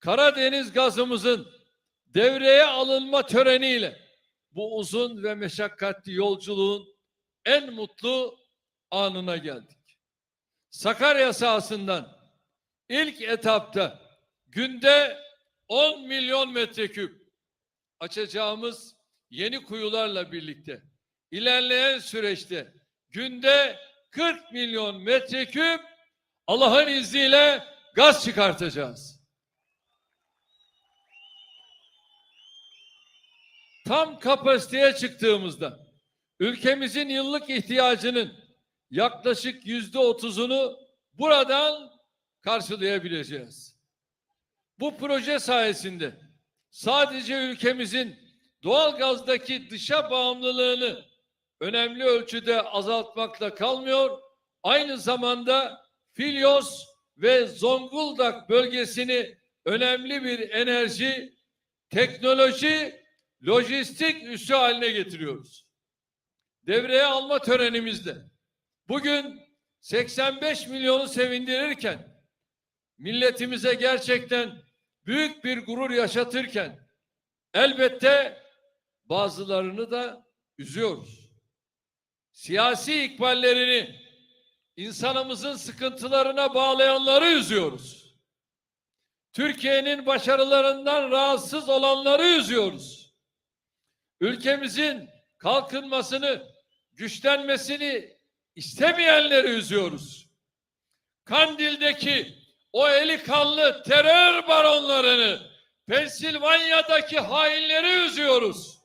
Karadeniz gazımızın devreye alınma töreniyle bu uzun ve meşakkatli yolculuğun en mutlu anına geldik. Sakarya sahasından ilk etapta günde 10 milyon metreküp açacağımız yeni kuyularla birlikte ilerleyen süreçte günde 40 milyon metreküp Allah'ın izniyle gaz çıkartacağız. Tam kapasiteye çıktığımızda ülkemizin yıllık ihtiyacının yaklaşık yüzde otuzunu buradan karşılayabileceğiz. Bu proje sayesinde sadece ülkemizin doğal gazdaki dışa bağımlılığını önemli ölçüde azaltmakla kalmıyor, aynı zamanda Filyos ve Zonguldak bölgesini önemli bir enerji, teknoloji, lojistik üssü haline getiriyoruz. Devreye alma törenimizde bugün 85 milyonu sevindirirken milletimize gerçekten büyük bir gurur yaşatırken elbette bazılarını da üzüyoruz. Siyasi ikballerini insanımızın sıkıntılarına bağlayanları üzüyoruz. Türkiye'nin başarılarından rahatsız olanları üzüyoruz. Ülkemizin kalkınmasını, güçlenmesini istemeyenleri üzüyoruz. Kandil'deki o eli kanlı terör baronlarını, Pensilvanya'daki hainleri üzüyoruz.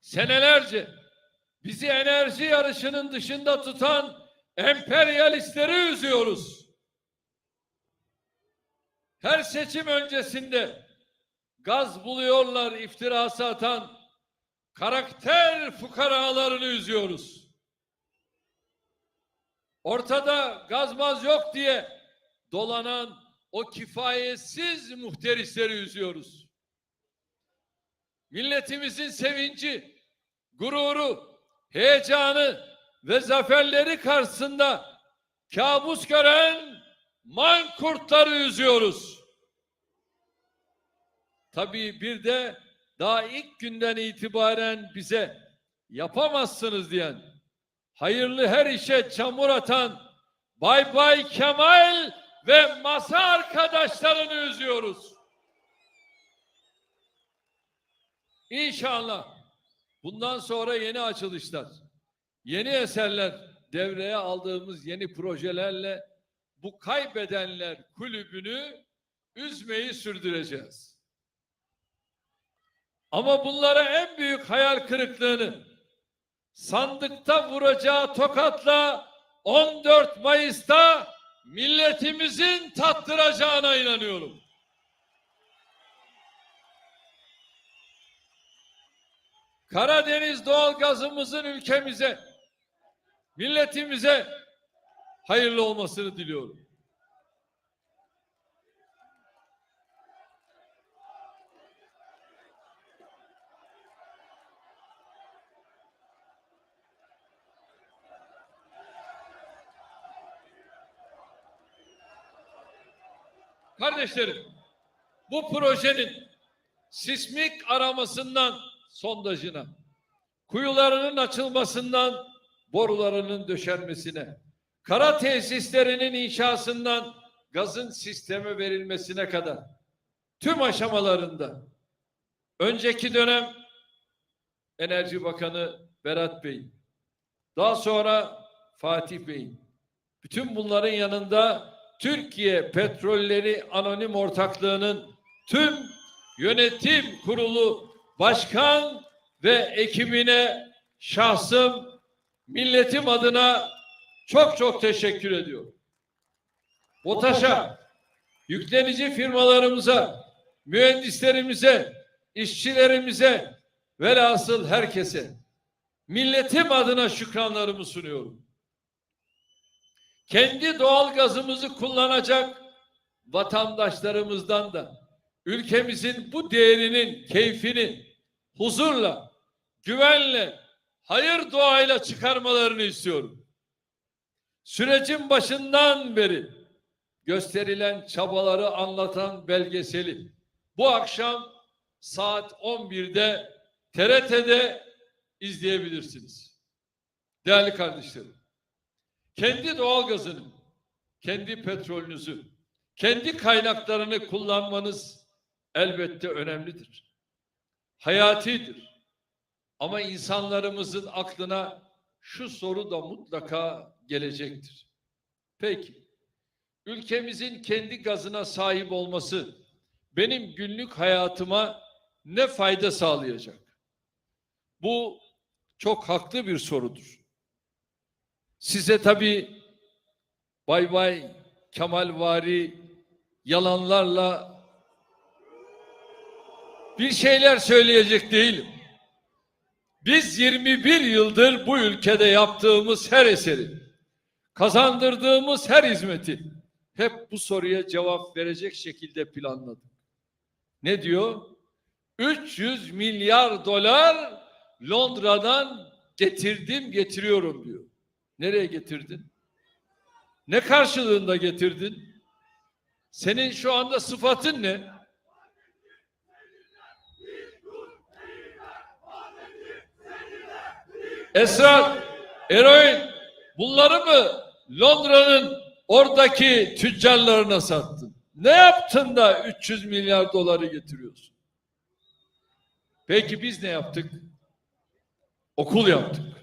Senelerce bizi enerji yarışının dışında tutan emperyalistleri üzüyoruz. Her seçim öncesinde gaz buluyorlar iftirası atan karakter fukaralarını üzüyoruz. Ortada gazmaz yok diye dolanan o kifayetsiz muhterisleri üzüyoruz. Milletimizin sevinci, gururu, heyecanı ve zaferleri karşısında kabus gören mankurtları üzüyoruz. Tabii bir de daha ilk günden itibaren bize yapamazsınız diyen, hayırlı her işe çamur atan Bay Bay Kemal ve masa arkadaşlarını üzüyoruz. İnşallah bundan sonra yeni açılışlar, yeni eserler, devreye aldığımız yeni projelerle bu kaybedenler kulübünü üzmeyi sürdüreceğiz. Ama bunlara en büyük hayal kırıklığını sandıkta vuracağı tokatla 14 Mayıs'ta milletimizin tattıracağına inanıyorum. Karadeniz doğalgazımızın ülkemize, milletimize hayırlı olmasını diliyorum. Kardeşlerim, bu projenin sismik aramasından sondajına, kuyularının açılmasından borularının döşenmesine, kara tesislerinin inşasından gazın sisteme verilmesine kadar tüm aşamalarında önceki dönem Enerji Bakanı Berat Bey, daha sonra Fatih Bey, bütün bunların yanında Türkiye Petrolleri Anonim Ortaklığı'nın tüm yönetim kurulu başkan ve ekibine şahsım milletim adına çok çok teşekkür ediyorum. BOTAŞ'a, yüklenici firmalarımıza, mühendislerimize, işçilerimize velhasıl herkese milletim adına şükranlarımı sunuyorum. Kendi doğal gazımızı kullanacak vatandaşlarımızdan da ülkemizin bu değerinin keyfini huzurla, güvenle, hayır duayla çıkarmalarını istiyorum. Sürecin başından beri gösterilen çabaları anlatan belgeseli bu akşam saat 11'de TRT'de izleyebilirsiniz. Değerli kardeşlerim, kendi doğalgazını, kendi petrolünüzü, kendi kaynaklarını kullanmanız elbette önemlidir. Hayatidir. Ama insanlarımızın aklına şu soru da mutlaka gelecektir. Peki, ülkemizin kendi gazına sahip olması benim günlük hayatıma ne fayda sağlayacak? Bu çok haklı bir sorudur. Size tabii bay bay Kemalvari yalanlarla bir şeyler söyleyecek değilim. Biz 21 yıldır bu ülkede yaptığımız her eseri, kazandırdığımız her hizmeti hep bu soruya cevap verecek şekilde planladık. Ne diyor? 300 milyar dolar Londra'dan getirdim getiriyorum diyor. Nereye getirdin? Ne karşılığında getirdin? Senin şu anda sıfatın ne? Esrar, eroin bunları mı Londra'nın oradaki tüccarlarına sattın? Ne yaptın da 300 milyar doları getiriyorsun? Peki biz ne yaptık? Okul yaptık.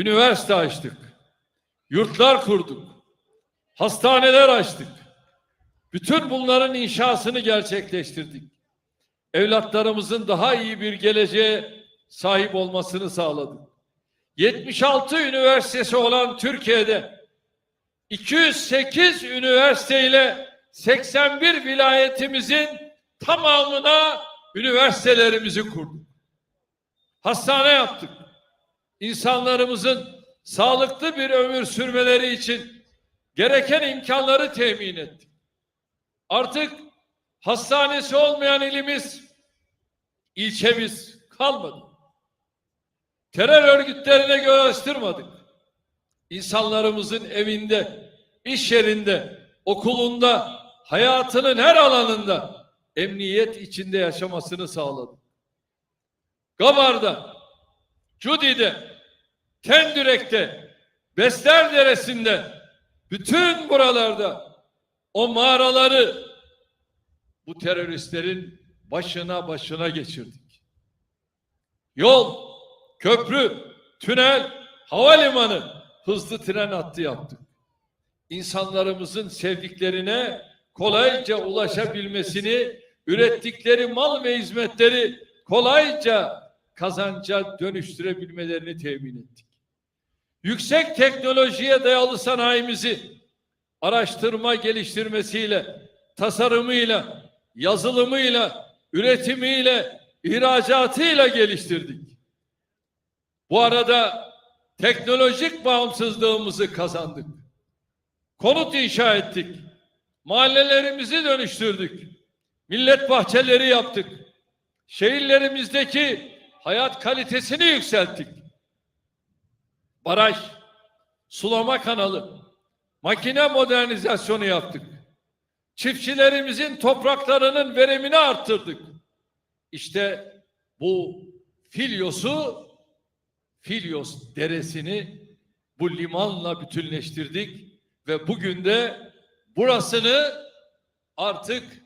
Üniversite açtık. Yurtlar kurduk. Hastaneler açtık. Bütün bunların inşasını gerçekleştirdik. Evlatlarımızın daha iyi bir geleceğe sahip olmasını sağladık. 76 üniversitesi olan Türkiye'de 208 üniversite ile 81 vilayetimizin tamamına üniversitelerimizi kurduk. Hastane yaptık. İnsanlarımızın sağlıklı bir ömür sürmeleri için gereken imkanları temin ettik. Artık hastanesi olmayan ilimiz, ilçemiz kalmadı. Terör örgütlerine göz açtırmadık. İnsanlarımızın evinde, iş yerinde, okulunda, hayatının her alanında emniyet içinde yaşamasını sağladık. Gabar'da, Cudi'de, Kendürek'te, Besler Deresi'nde, bütün buralarda o mağaraları bu teröristlerin başına başına geçirdik. Yol, köprü, tünel, havalimanı, hızlı tren hattı yaptık. İnsanlarımızın sevdiklerine kolayca ulaşabilmesini, ürettikleri mal ve hizmetleri kolayca kazanca dönüştürebilmelerini temin ettik. Yüksek teknolojiye dayalı sanayimizi araştırma geliştirmesiyle, tasarımıyla, yazılımıyla, üretimiyle, ihracatıyla geliştirdik. Bu arada teknolojik bağımsızlığımızı kazandık. Konut inşa ettik. Mahallelerimizi dönüştürdük. Millet bahçeleri yaptık. Şehirlerimizdeki hayat kalitesini yükselttik. Baraj, sulama kanalı, makine modernizasyonu yaptık. Çiftçilerimizin topraklarının verimini arttırdık. İşte bu Filyos'u Filyos deresini bu limanla bütünleştirdik ve bugün de burasını artık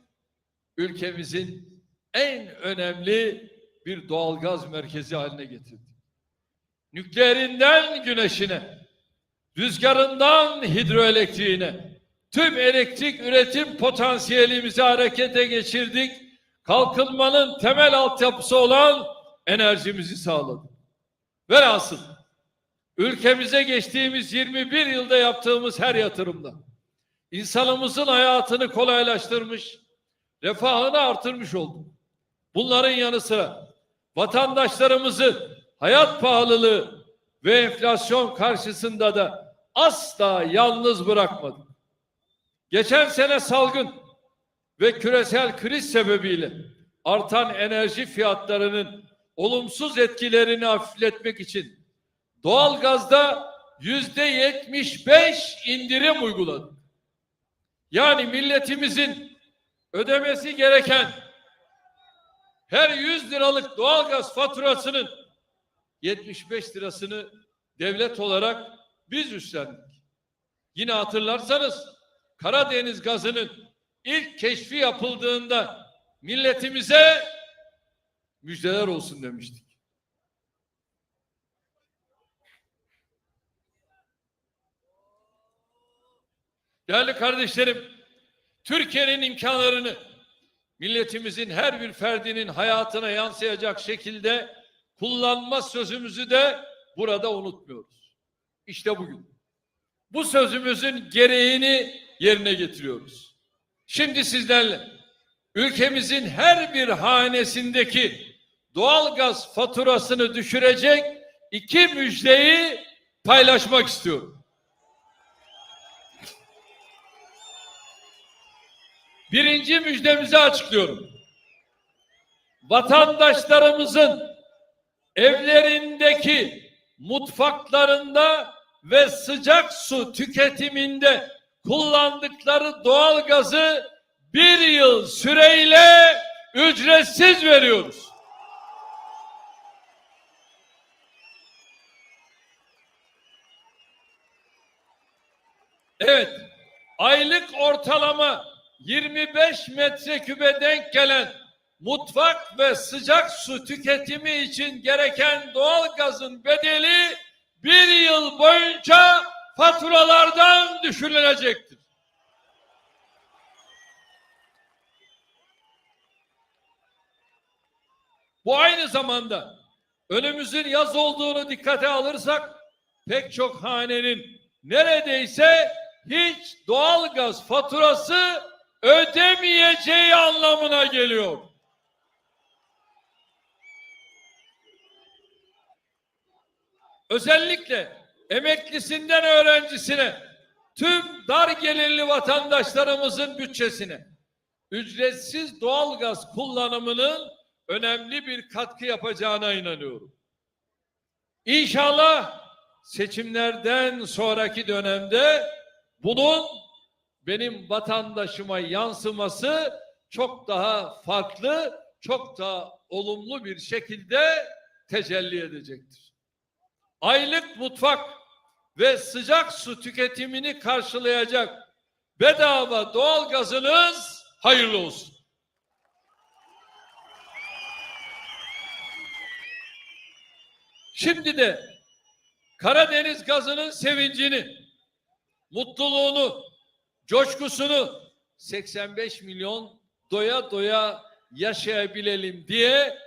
ülkemizin en önemli bir doğalgaz merkezi haline getirdik. Nükleerinden güneşine, rüzgarından hidroelektriğine, tüm elektrik üretim potansiyelimizi harekete geçirdik. Kalkınmanın temel altyapısı olan enerjimizi sağladık. Velhasıl ülkemize geçtiğimiz 21 yılda yaptığımız her yatırımda insanımızın hayatını kolaylaştırmış, refahını artırmış olduk. Bunların yanı sıra vatandaşlarımızı hayat pahalılığı ve enflasyon karşısında da asla yalnız bırakmadık. Geçen sene salgın ve küresel kriz sebebiyle artan enerji fiyatlarının olumsuz etkilerini hafifletmek için doğalgazda yüzde yetmiş beş indirim uyguladık. Yani milletimizin ödemesi gereken her 100 liralık doğalgaz faturasının 75 lirasını devlet olarak biz üstlendik. Yine hatırlarsanız Karadeniz gazının ilk keşfi yapıldığında milletimize müjdeler olsun demiştik. Değerli kardeşlerim, Türkiye'nin imkanlarını milletimizin her bir ferdinin hayatına yansıyacak şekilde kullanma sözümüzü de burada unutmuyoruz. İşte bugün. Bu sözümüzün gereğini yerine getiriyoruz. Şimdi sizlerle ülkemizin her bir hanesindeki doğalgaz faturasını düşürecek iki müjdeyi paylaşmak istiyorum. Birinci müjdemizi açıklıyorum. Vatandaşlarımızın evlerindeki mutfaklarında ve sıcak su tüketiminde kullandıkları doğal gazı bir yıl süreyle ücretsiz veriyoruz. Evet, aylık ortalama 25 metrekübe denk gelen mutfak ve sıcak su tüketimi için gereken doğal gazın bedeli bir yıl boyunca faturalardan düşürülecektir. Bu aynı zamanda önümüzün yaz olduğunu dikkate alırsak pek çok hanenin neredeyse hiç doğalgaz faturası ödemeyeceği anlamına geliyor. Özellikle emeklisinden öğrencisine tüm dar gelirli vatandaşlarımızın bütçesine ücretsiz doğalgaz kullanımının önemli bir katkı yapacağına inanıyorum. İnşallah seçimlerden sonraki dönemde bunun benim vatandaşıma yansıması çok daha farklı, çok daha olumlu bir şekilde tecelli edecektir. Aylık mutfak ve sıcak su tüketimini karşılayacak bedava doğal gazınız hayırlı olsun. Şimdi de Karadeniz gazının sevincini, mutluluğunu, coşkusunu 85 milyon doya doya yaşayabilelim diye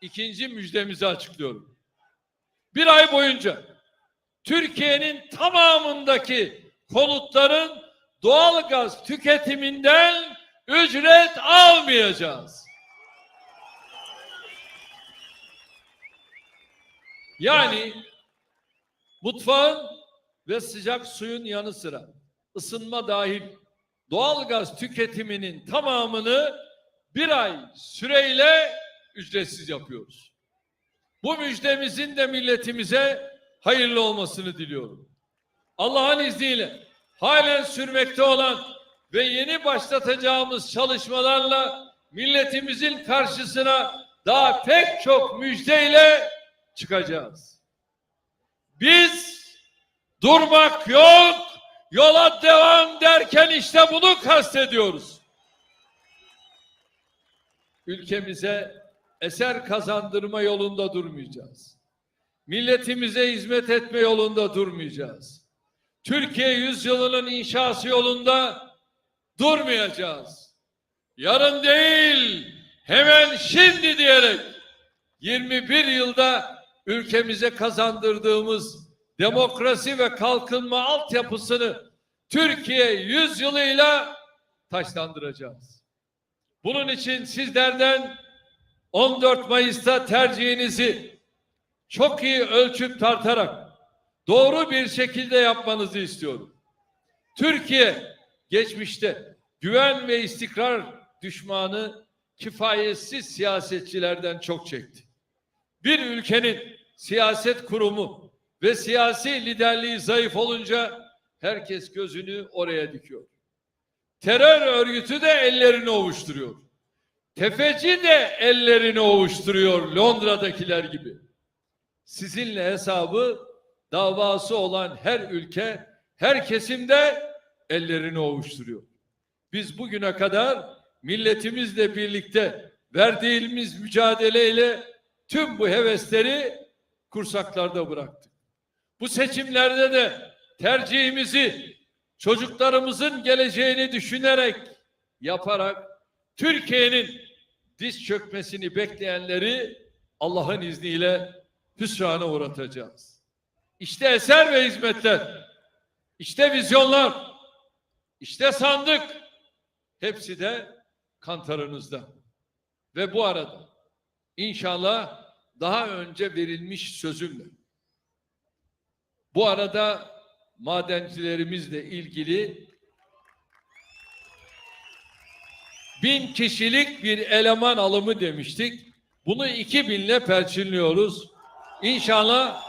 ikinci müjdemizi açıklıyorum. Bir ay boyunca Türkiye'nin tamamındaki konutların doğal gaz tüketiminden ücret almayacağız. Yani mutfağın ve sıcak suyun yanı sıra ısınma dahil doğalgaz tüketiminin tamamını bir ay süreyle ücretsiz yapıyoruz. Bu müjdemizin de milletimize hayırlı olmasını diliyorum. Allah'ın izniyle halen sürmekte olan ve yeni başlatacağımız çalışmalarla milletimizin karşısına daha pek çok müjdeyle çıkacağız. Biz durmak yok, yola devam derken işte bunu kastediyoruz. Ülkemize eser kazandırma yolunda durmayacağız. Milletimize hizmet etme yolunda durmayacağız. Türkiye yüzyılının inşası yolunda durmayacağız. Yarın değil, hemen şimdi diyerek 21 yılda ülkemize kazandırdığımız demokrasi ve kalkınma altyapısını Türkiye yüzyılıyla taşlandıracağız. Bunun için sizlerden 14 Mayıs'ta tercihinizi çok iyi ölçüp tartarak doğru bir şekilde yapmanızı istiyorum. Türkiye geçmişte güven ve istikrar düşmanı kifayetsiz siyasetçilerden çok çekti. Bir ülkenin siyaset kurumu ve siyasi liderliği zayıf olunca herkes gözünü oraya dikiyor. terör örgütü de ellerini ovuşturuyor. Tefeci de ellerini ovuşturuyor Londra'dakiler gibi. Sizinle hesabı davası olan her ülke, her kesimde ellerini ovuşturuyor. Biz bugüne kadar milletimizle birlikte verdiğimiz mücadeleyle tüm bu hevesleri kursaklarda bıraktık. Bu seçimlerde de tercihimizi çocuklarımızın geleceğini düşünerek yaparak Türkiye'nin diz çökmesini bekleyenleri Allah'ın izniyle hüsrana uğratacağız. İşte eser ve hizmetler, işte vizyonlar, işte sandık, hepsi de kantarınızda. Ve bu arada inşallah daha önce verilmiş sözümle bu arada madencilerimizle ilgili bin kişilik bir eleman alımı demiştik. Bunu iki binle perçinliyoruz. İnşallah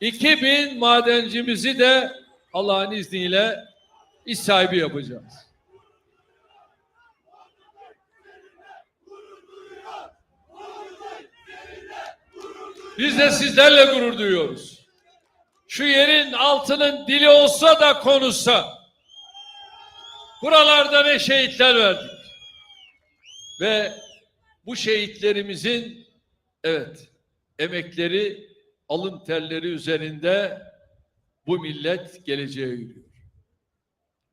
2000 madencimizi de Allah'ın izniyle iş sahibi yapacağız. Biz de sizlerle gurur duyuyoruz. Şu yerin altının dili olsa da konuşsa buralarda ne şehitler verdik. Ve bu şehitlerimizin evet emekleri alın terleri üzerinde bu millet geleceğe yürüyor.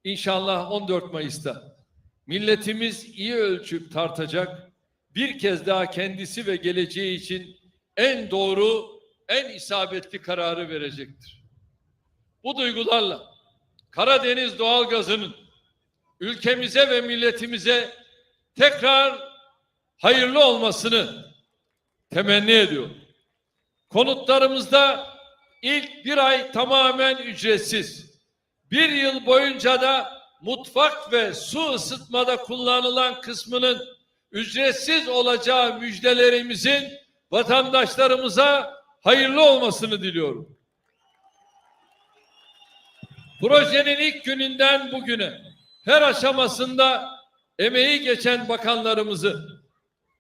İnşallah 14 Mayıs'ta milletimiz iyi ölçüp tartacak bir kez daha kendisi ve geleceği için en doğru, en isabetli kararı verecektir. Bu duygularla Karadeniz doğalgazının ülkemize ve milletimize tekrar hayırlı olmasını temenni ediyorum. Konutlarımızda ilk bir ay tamamen ücretsiz. Bir yıl boyunca da mutfak ve su ısıtmada kullanılan kısmının ücretsiz olacağı müjdelerimizin vatandaşlarımıza hayırlı olmasını diliyorum. Projenin ilk gününden bugüne her aşamasında emeği geçen bakanlarımızı,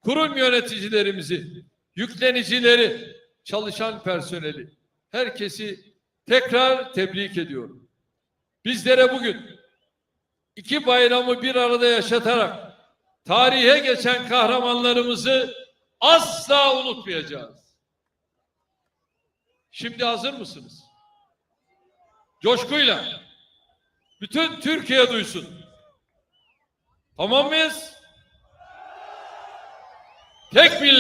kurum yöneticilerimizi, yüklenicileri, çalışan personeli, herkesi tekrar tebrik ediyorum. Bizlere bugün iki bayramı bir arada yaşatarak tarihe geçen kahramanlarımızı asla unutmayacağız. Şimdi hazır mısınız? Coşkuyla bütün Türkiye duysun. Tamam mıyız? Tek millet.